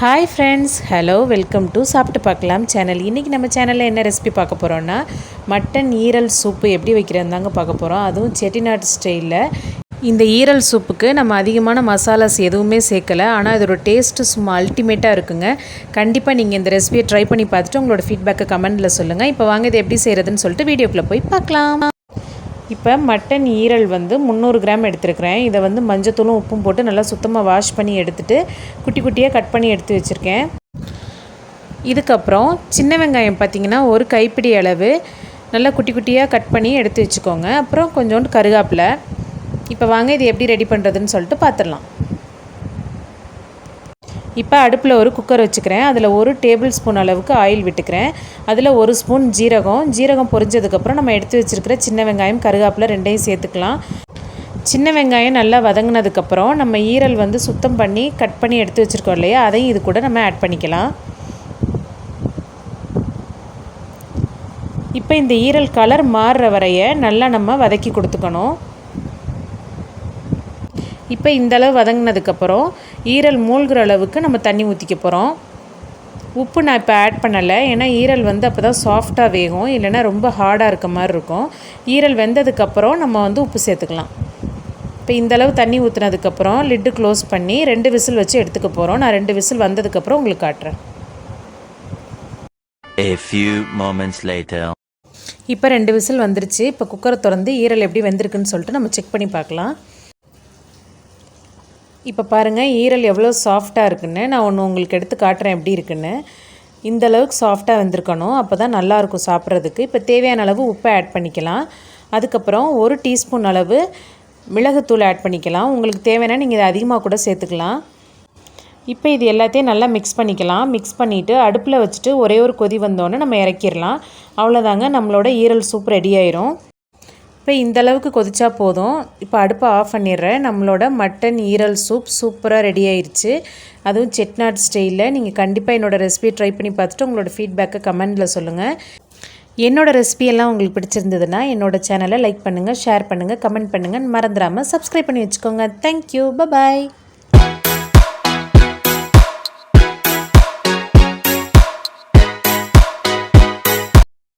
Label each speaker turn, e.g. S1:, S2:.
S1: Hi friends hello welcome to சாப்பிட்டு பார்க்கலாம் channel இன்றைக்கி நம்ம சேனலில் என்ன ரெசிபி பார்க்க போகிறோன்னா மட்டன் ஈரல் சூப்பு எப்படி வைக்கிறதுன்னு தாங்க பார்க்க போகிறோம் அதுவும் செட்டிநாடு ஸ்டைலில் இந்த ஈரல் சூப்புக்கு நம்ம அதிகமான மசாலாஸ் எதுவுமே சேர்க்கலை. ஆனால் இதோட டேஸ்ட்டு சும்மா அல்டிமேட்டாக இருக்குங்க. கண்டிப்பாக நீங்கள் இந்த ரெசிபியை ட்ரை பண்ணி பார்த்துட்டு உங்களோட ஃபீட்பேக்கை கமெண்ட்டில் சொல்லுங்கள் இப்போ வாங்க இது எப்படி செய்கிறதுன்னு சொல்லிட்டு வீடியோக்குள்ளே போய் பார்க்கலாம். இப்போ மட்டன் ஈரல் வந்து முந்நூறு கிராம் எடுத்துருக்கிறேன். இதை வந்து மஞ்சத்தூளும் உப்பும் போட்டு நல்லா சுத்தமாக வாஷ் பண்ணி எடுத்துகிட்டு குட்டி குட்டியாக கட் பண்ணி எடுத்து வச்சுருக்கேன். இதுக்கப்புறம் சின்ன வெங்காயம் பார்த்திங்கன்னா ஒரு கைப்பிடி அளவு நல்லா குட்டி குட்டியாக கட் பண்ணி எடுத்து வச்சுக்கோங்க. அப்புறம் கொஞ்சோண்டு கருகாப்பில். இப்போ வாங்க இது எப்படி ரெடி பண்ணுறதுன்னு சொல்லிட்டு பார்த்துடலாம். இப்போ அடுப்பில் ஒரு குக்கர் வச்சுக்கிறேன். அதில் ஒரு டேபிள் ஸ்பூன் அளவுக்கு ஆயில் விட்டுக்கிறேன். அதில் ஒரு ஸ்பூன் ஜீரகம். ஜீரகம் பொரிஞ்சதுக்கப்புறம் நம்ம எடுத்து வச்சுருக்கிற சின்ன வெங்காயம் கருகாப்பில் ரெண்டையும் சேர்த்துக்கலாம். சின்ன வெங்காயம் நல்லா வதங்கினதுக்கப்புறம் நம்ம ஈரல் வந்து சுத்தம் பண்ணி கட் பண்ணி எடுத்து வச்சுருக்கோம் இல்லையா? அதையும் இது கூட நம்ம ஆட் பண்ணிக்கலாம். இப்போ இந்த ஈரல் கலர் மாறுற வரைய நல்லா நம்ம வதக்கி கொடுத்துக்கணும். இப்போ இந்தளவு வதங்கினதுக்கப்புறம் ஈரல் மூழ்கிற அளவுக்கு நம்ம தண்ணி ஊற்றிக்க போகிறோம் உப்பு நான் இப்போ ஆட் பண்ணலை. ஏன்னா ஈரல் வந்து அப்போ தான் சாஃப்டாக வேகும். இல்லைன்னா ரொம்ப ஹார்டாக இருக்க மாதிரி இருக்கும். ஈரல் வெந்ததுக்கப்புறம் நம்ம வந்து உப்பு சேர்த்துக்கலாம். இப்போ இந்தளவு தண்ணி ஊற்றுனதுக்கப்புறம் லிட்டு க்ளோஸ் பண்ணி ரெண்டு விசில் வச்சு எடுத்துக்க போகிறோம் நான் ரெண்டு விசில் வந்ததுக்கப்புறம் உங்களுக்கு காட்டுறேன்.
S2: A few moments later.
S1: இப்போ ரெண்டு விசில் வந்துருச்சு. இப்போ குக்கரை திறந்து ஈரல் எப்படி வெந்திருக்குன்னு சொல்லிட்டு நம்ம செக் பண்ணி பார்க்கலாம். இப்போ பாருங்கள் ஈரல் எவ்வளோ சாஃப்டாக இருக்குன்னு நான் ஒன்று உங்களுக்கு எடுத்து காட்டுறேன் எப்படி இருக்குன்னு. இந்த அளவுக்கு சாஃப்டாக வந்திருக்கணும். அப்போ தான் நல்லாயிருக்கும் சாப்பிட்றதுக்கு. இப்போ தேவையான அளவு உப்பை ஆட் பண்ணிக்கலாம். அதுக்கப்புறம் ஒரு டீஸ்பூன் அளவு மிளகுத்தூள் ஆட் பண்ணிக்கலாம். உங்களுக்கு தேவைன்னா நீங்கள் இதை அதிகமாக கூட சேர்த்துக்கலாம். இப்போ இது எல்லாத்தையும் நல்லா மிக்ஸ் பண்ணிக்கலாம். மிக்ஸ் பண்ணிவிட்டு அடுப்பில் வச்சுட்டு ஒரே ஒரு கொதி வந்தோடனே நம்ம இறக்கிடலாம். அவ்வளோதாங்க நம்மளோட ஈரல் சூப் ரெடி ஆயிரும். இப்போ இந்த அளவுக்கு கொதிச்சா போதும். இப்போ அடுப்பை ஆஃப் பண்ணிடுறேன். நம்மளோட மட்டன் ஈரல் சூப் சூப்பராக ரெடி ஆயிடுச்சு அதுவும் செட்நாட் ஸ்டைலில் நீங்கள் கண்டிப்பாக என்னோடய ரெசிபி ட்ரை பண்ணி பார்த்துட்டு உங்களோட ஃபீட்பேக்கை கமெண்டில் சொல்லுங்கள் என்னோடய ரெசிபியெல்லாம் உங்களுக்கு பிடிச்சிருந்ததுன்னா என்னோடய சேனலை லைக் பண்ணுங்கள் ஷேர் பண்ணுங்கள் கமெண்ட் பண்ணுங்கள் மறந்துடாமல் சப்ஸ்கிரைப் பண்ணி வச்சுக்கோங்க. Thank you bye bye